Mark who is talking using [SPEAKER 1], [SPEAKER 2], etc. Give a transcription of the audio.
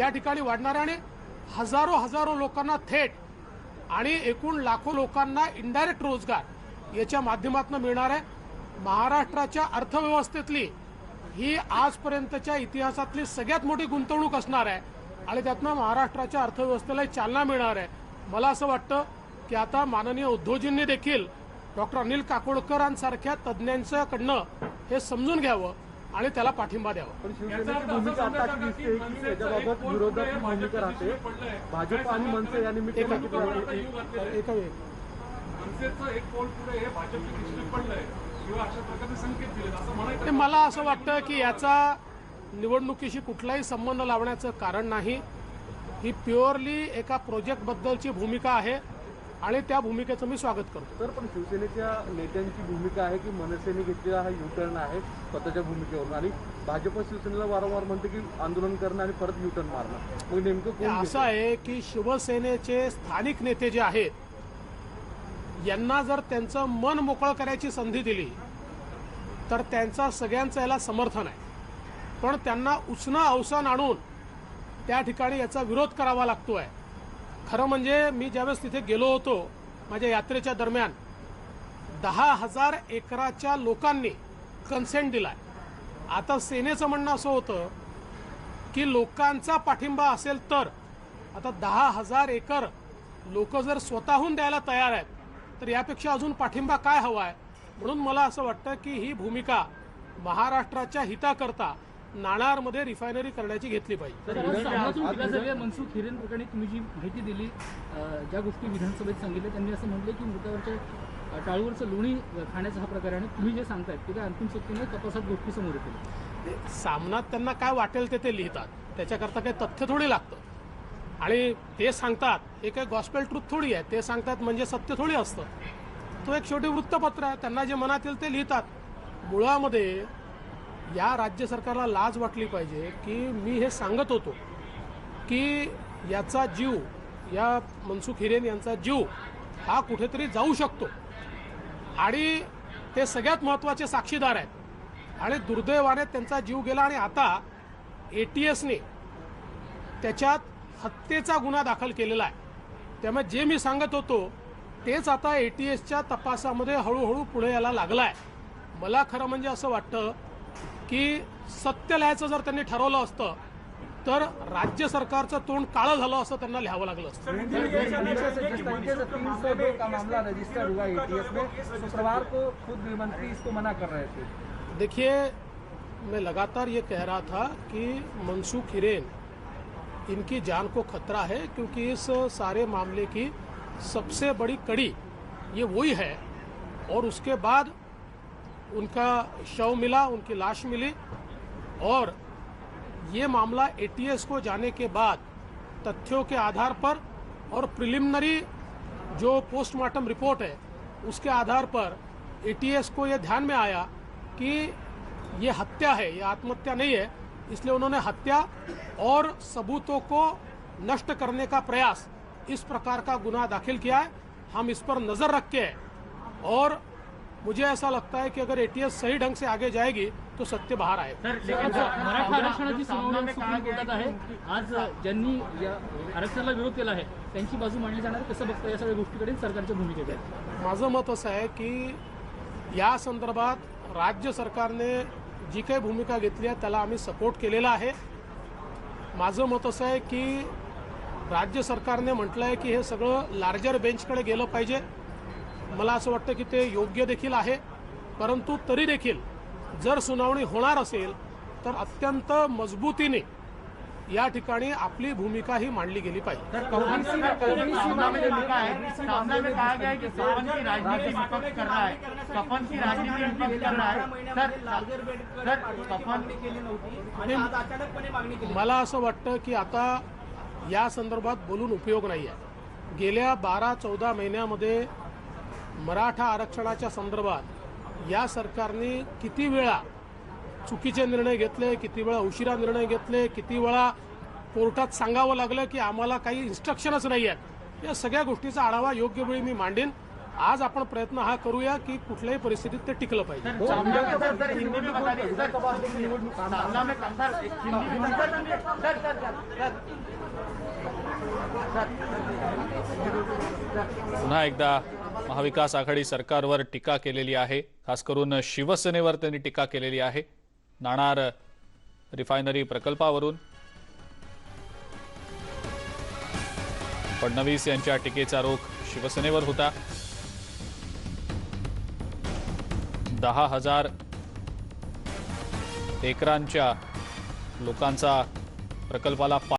[SPEAKER 1] या ठिकाणी वाढणार आणि हजारो हजारो लोकांना थेट आणि एकूण लाखो लोकांना इनडायरेक्ट रोजगार याच्या माध्यमातून मिळणार आहे. महाराष्ट्राच्या अर्थव्यवस्थेतली ही आजपर्यंतच्या इतिहासातली सगळ्यात मोठी गुंतवणूक असणार आहे आणि त्यातनं महाराष्ट्राच्या अर्थव्यवस्थेला चालना मिळणार आहे. मला असं वाटतं की आता माननीय उद्योजींनी देखील डॉक्टर अनिल काकोडकरांसारख्या तज्ज्ञांच्याकडनं हे समजून घ्यावं. आणि त्याला पाठिंबा द्यावा.
[SPEAKER 2] पण शिवसेनेची भूमिका आता अशी दिसते की भाजप आणि मनसे या निमित्ताने
[SPEAKER 1] एका वेळी
[SPEAKER 3] मनसेचं एक पोल पुढे हे भाजपच्या दिशेने पडलंय. किंवा अशा प्रकारचे संकेत दिलेत असं म्हणायचं
[SPEAKER 1] ते मला असं वाटतं की याचा निवडणुकीशी कुठलाही संबंध लावण्याचं कारण नाही. ही प्युअरली एका प्रोजेक्टबद्दलची भूमिका आहे. आणि त्या भूमिकेचं मी स्वागत करतो.
[SPEAKER 2] तर पण शिवसेनेच्या नेत्यांची भूमिका आहे की मनसेने घेतलेला हा युटर्न आहे स्वतःच्या भूमिकेवरून. आणि भाजप शिवसेनेला वारंवार म्हणते की आंदोलन करणं आणि परत युटर्न मारणं. मग नेमकं कोण
[SPEAKER 1] असं आहे की शिवसेनेचे स्थानिक नेते जे आहेत यांना जर त्यांचं मन मोकळं करायची संधी दिली तर त्यांचा सगळ्यांचं याला समर्थन आहे. पण त्यांना उष्ण अवसान आणून त्या ठिकाणी याचा विरोध करावा लागतो आहे खरं म्हणजे मी ज्यावेळेस तिथे गेलो होतो माझ्या यात्रेच्या दरम्यान दहा हजार एकराच्या लोकांनी कन्सेंट दिलाय. आता सेनेचं म्हणणं असं होतं की लोकांचा पाठिंबा असेल तर आता दहा हजार एकर लोक जर स्वतःहून द्यायला तयार आहेत तर यापेक्षा अजून पाठिंबा काय हवा आहे म्हणून मला असं वाटतं की ही भूमिका महाराष्ट्राच्या हिताकरता नाणारमध्ये रिफायनरी करण्याची घेतली पाहिजे.
[SPEAKER 4] मनसुख हिरेन प्रकरणी तुम्ही जी माहिती दिली अं, ज्या गोष्टी विधानसभेत सांगितल्या त्यांनी असं म्हटलं की मृतावरच्या टाळूवरचं लोणी खाण्याचा हा प्रकार आहे आणि तुम्ही जे सांगतायत ते काय अंतिम सत्तेने तपासात गोष्टी समोर येतील?
[SPEAKER 1] सामनात त्यांना काय वाटेल ते ते लिहितात. त्याच्याकरता काही तथ्य थोडी लागतं. आणि ते सांगतात हे काही गॉस्पेल ट्रूथ थोडी आहे. ते सांगतात म्हणजे सत्य थोडी असतं. तो एक शेवटी वृत्तपत्र आहे. त्यांना जे मनात येईल ते लिहितात. मुळामध्ये या राज्य सरकारला लाज वाटली पाहिजे की मी हे सांगत होतो की याचा जीव या मनसुख हिरेन यांचा जीव हा कुठेतरी जाऊ शकतो. आणि ते सगळ्यात महत्त्वाचे साक्षीदार आहेत. आणि दुर्दैवाने त्यांचा जीव गेला आणि आता ए टी एसने त्याच्यात हत्येचा गुन्हा दाखल केलेला आहे. त्यामुळे जे मी सांगत होतो तेच आता ए टी एसच्या तपासामध्ये हळूहळू पुढे यायला लागला आहे मला खरं म्हणजे असं वाटतं की सत्य लिहायचं जर त्यांनी ठरवलं असतं तर राज्य सरकारचं तोंड काळं झालं असं त्यांना लिहावं लागलं असतं.
[SPEAKER 5] रहे थे।
[SPEAKER 1] देखिए मैं लगातार ये कह रहा था कि मनसुख हिरेन इनकी जान को खतरा है क्योंकि इस सारे मामले की सबसे बड़ी कड़ी ये वही है और उसके बाद उनका शव मिला, उनकी लाश मिली और ये मामला एटीएस को जाने के बाद तथ्यों के आधार पर और प्रिलिमिनरी जो पोस्टमार्टम रिपोर्ट है, उसके आधार पर एटीएस को ये ध्यान में आया कि ये हत्या है, ये आत्महत्या नहीं है, इसलिए उन्होंने हत्या और सबूतों को नष्ट करने का प्रयास इस प्रकार का गुनाह दाखिल किया है। हम इस पर नज़र रख के और मुझे ऐसा लगता है कि अगर एटीएस सही ढंग से आगे जाएगी तो सत्य बाहर आएगा।
[SPEAKER 4] आज मराठा आरक्षणाची सुनावणी सुप्रीम कोर्टात आहे. आज ज्यांनी या आरक्षणाला विरोध केला आहे त्यांची बाजू मांडली जाणार कसं बघता या सगळ्या गोष्टीकडे सरकारच्या भूमिकेकडे?
[SPEAKER 1] माझं मत असं आहे की या संदर्भात राज्य सरकारने जी काही भूमिका घेतली आहे त्याला आम्ही सपोर्ट केलेला आहे. माझं मत असं आहे की राज्य सरकारने म्हटलं आहे की हे सगळं लार्जर बेंचकडे गेलं पाहिजे. मला असं वाटतं की ते योग्य देखील आहे परंतु तरी देखील जर सुनावणी होणार असेल तर अत्यंत मजबूतीने या ठिकाणी आपली भूमिका ही मांडली गेली पाहिजे
[SPEAKER 6] सामना में जो लिखा है सामना में कहा गया है कि सपन की राजनीति विपक्ष कर रहा है सपन की राजनीति विपक्ष कर रहा है सर सर सपन
[SPEAKER 1] आणि मला असं वाटतं की आता या संदर्भात बोलून उपयोग नाही आहे गेल्या बारा चौदा महिन्यामध्ये मराठा आरक्षणाच्या संदर्भात या सरकारने किती वेळा चुकीचे निर्णय घेतले किती वेळा उशिरा निर्णय घेतले किती वेळा कोर्टात सांगावं लागलं की आम्हाला काही इन्स्ट्रक्शनच नाही आहेत या सगळ्या गोष्टीचा आढावा योग्य वेळी मी मांडेन आज आपण प्रयत्न हा करूया की कुठल्याही परिस्थितीत ते टिकलं पाहिजे
[SPEAKER 7] पुन्हा एकदा महाविकास आघाडी सरकारवर टीका केलेली आहे. खास करून शिवसेनेवर त्यांनी टीका केलेली आहे. नाणार रिफायनरी प्रकल्पावरून. फडणवीस यांच्या टीकेचा रोख शिवसेनेवर होता. दहा हजार एकरांच्या लोकांचा प्रकल्पाला